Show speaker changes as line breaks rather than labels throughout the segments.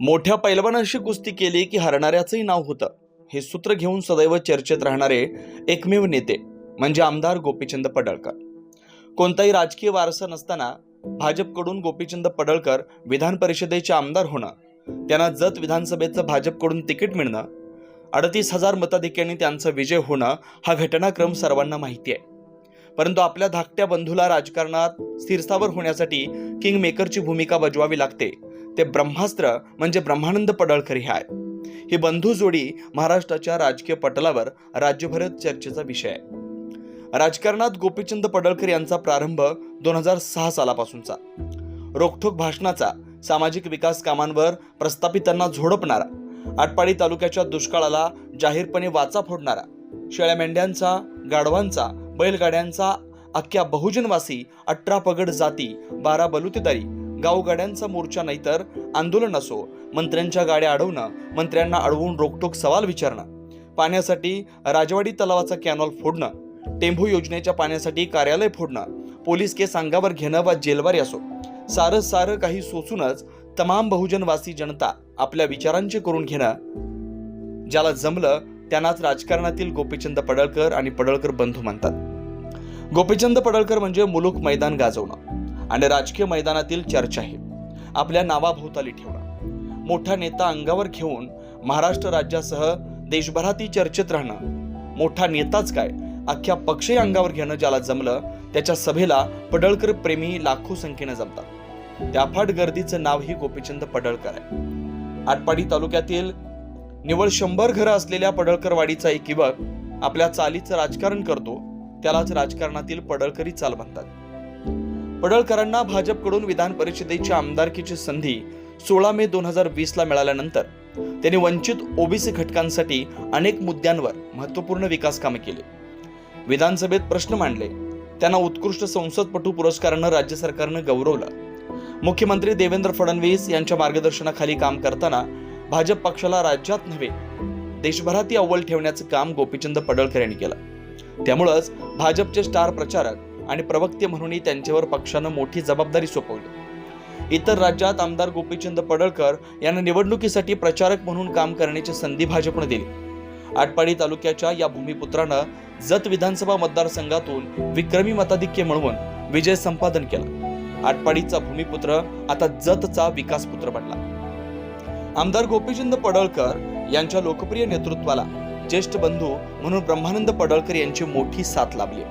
मोठ्या पैलवानांशी कुस्ती केली की हरणाऱ्याचंही नाव होतं. हे सूत्र घेऊन सदैव चर्चेत राहणारे एकमेव नेते म्हणजे आमदार गोपीचंद पडळकर. कोणताही राजकीय वारसा नसताना भाजपकडून गोपीचंद पडळकर विधान परिषदेचे आमदार होणं त्यांना जत विधानसभेचं भाजपकडून तिकीट मिळणं अडतीस हजार मताधिक्यांनी त्यांचा विजय होणं हा घटनाक्रम सर्वांना माहिती आहे. परंतु आपल्या धाकट्या बंधूला राजकारणात स्थिरस्थावर होण्यासाठी किंग मेकरची भूमिका बजवावी लागते ते ब्रह्मास्त्र म्हणजे ब्रह्मानंद पडळकर हे आहे ही बंधू जोडी महाराष्ट्राच्या राजकीय पटलावर राज्यभरात चर्चेचा विषय आहे. राजकारणात गोपीचंद पडळकर यांचा प्रारंभ दोन हजार सहा सालापासूनचा. रोखठोक भाषणाचा सामाजिक विकास कामांवर प्रस्थापितांना झोडपणारा आटपाडी तालुक्याच्या दुष्काळाला जाहीरपणे वाचा फोडणारा शेळ्या मेंढ्यांचा गाढवांचा बैलगाड्यांचा अख्ख्या बहुजनवासी अठरा पगड जाती बारा बलुतेदारी गावगाड्यांचा मोर्चा नाहीतर आंदोलन असो. मंत्र्यांच्या गाड्या अडवणं मंत्र्यांना अडवून रोखटोक सवाल विचारणं. पाण्यासाठी राजवाडी तलावाचा कॅनॉल फोडणं टेंभू योजनेच्या पाण्यासाठी कार्यालय फोडणं पोलीस केस अंगावर घेणं वा जेलवारी असो. सारं सारं काही सोसूनच तमाम बहुजनवासी जनता आपल्या विचारांचे करून घेणं. ज्याला जमलं त्यांनाच राजकारणातील गोपीचंद पडळकर आणि पडळकर बंधू म्हणतात. गोपीचंद पडळकर म्हणजे मुलुक मैदान गाजवणं. आणि राजकीय मैदानातील चर्चाही. आपल्या नावाभोवताली ठेवणं मोठा नेता अंगावर घेऊन महाराष्ट्र राज्यासह देशभरातही चर्चेत राहणं. मोठा नेताच काय? अख्ख्या पक्षही अंगावर घेणं ज्याला जमलं त्याच्या सभेला पडळकर प्रेमी लाखो संख्येनं जमतात. त्याफाट गर्दीचं गर्दीचं नावही गोपीचंद पडळकर आहे. आटपाडी तालुक्यातील निवळ शंभर घरं असलेल्या पडळकरवाडीचा एक युवक आपल्या चालीचं राजकारण करतो त्यालाच राजकारणातील पडळकरी चाल म्हणतात. पडळकरांना भाजपकडून विधान परिषदेची आमदारकीची संधी सोळा मे दोन हजार वीसला मिळाल्यानंतर त्यांनी वंचित ओबीसी घटकांसाठी अनेक मुद्द्यांवर महत्त्वपूर्ण विकास कामे केली. विधानसभेत प्रश्न मांडले. त्यांना उत्कृष्ट संसदपटू पुरस्कारानं राज्य सरकारनं गौरवलं. मुख्यमंत्री देवेंद्र फडणवीस यांच्या मार्गदर्शनाखाली काम करताना भाजप पक्षाला राज्यात नव्हे देशभरातही अव्वल ठेवण्याचं काम गोपीचंद पडळकर यांनी केलं. त्यामुळंच भाजपचे स्टार प्रचारक आणि प्रवक्ते म्हणूनही त्यांच्यावर पक्षानं मोठी जबाबदारी सोपवली. इतर राज्यात आमदार गोपीचंद पडळकर यांना निवडणुकीसाठी प्रचारक म्हणून काम करण्याची संधी भाजपनं दिली. आटपाडी तालुक्याच्या या भूमिपुत्रानं जत विधानसभा मतदारसंघातून विक्रमी मताधिक्य मिळवून विजय संपादन केला. आटपाडीचा भूमिपुत्र आता जतचा विकासपुत्र बनला. आमदार गोपीचंद पडळकर यांच्या लोकप्रिय नेतृत्वाला ज्येष्ठ बंधू म्हणून ब्रह्मानंद पडळकर यांची मोठी साथ लाभली.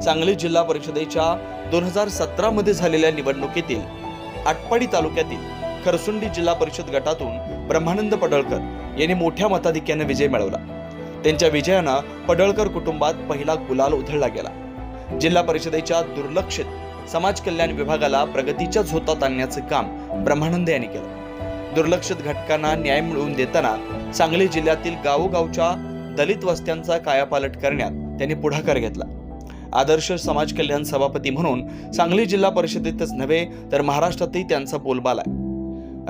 सांगली जिल्हा परिषदेच्या दोन हजार सतरा मध्ये झालेल्या निवडणुकीतील आटपाडी तालुक्यातील खरसुंडी जिल्हा परिषद गटातून ब्रह्मानंद पडळकर यांनी मोठ्या मताधिक्याने विजय मिळवला. त्यांच्या विजयानं पडळकर कुटुंबात पहिला गुलाल उधळला गेला. जिल्हा परिषदेच्या दुर्लक्षित समाज कल्याण विभागाला प्रगतीच्या झोतात आणण्याचं काम ब्रह्मानंद यांनी केलं. दुर्लक्षित घटकांना न्याय मिळवून देताना सांगली जिल्ह्यातील गावोगावच्या दलित वस्त्यांचा कायापालट करण्यात त्यांनी पुढाकार घेतला. आदर्श समाज कल्याण सभापती म्हणून सांगली जिल्हा परिषदेतच नव्हे तर महाराष्ट्रातही त्यांचा बोलबाला आहे.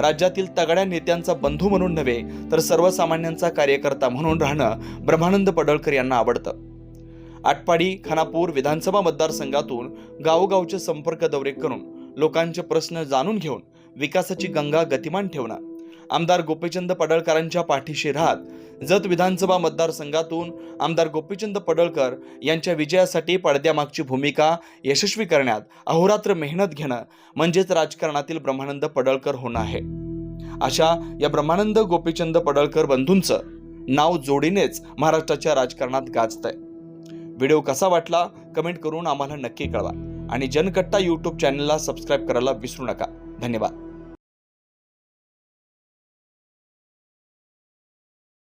राज्यातील तगड्या नेत्यांचा बंधू म्हणून नव्हे तर सर्वसामान्यांचा कार्यकर्ता म्हणून राहणं ब्रह्मानंद पडळकर यांना आवडतं. आटपाडी खानापूर विधानसभा मतदारसंघातून गावोगावचे संपर्क दौरे करून लोकांचे प्रश्न जाणून घेऊन विकासाची गंगा गतिमान ठेवणं. आमदार गोपीचंद पडळकरांच्या पाठीशी राहत जत विधानसभा मतदारसंघातून आमदार गोपीचंद पडळकर यांच्या विजयासाठी पडद्यामागची भूमिका यशस्वी करण्यात अहोरात्र मेहनत घेणं म्हणजेच राजकारणातील ब्रह्मानंद पडळकर होणं आहे. अशा या ब्रह्मानंद गोपीचंद पडळकर बंधूंचं नाव जोडीनेच महाराष्ट्राच्या राजकारणात गाजतंय. व्हिडिओ कसा वाटला कमेंट करून आम्हाला नक्की कळवा आणि जनकट्टा यूट्यूब चॅनलला सबस्क्राईब करायला विसरू नका. धन्यवाद.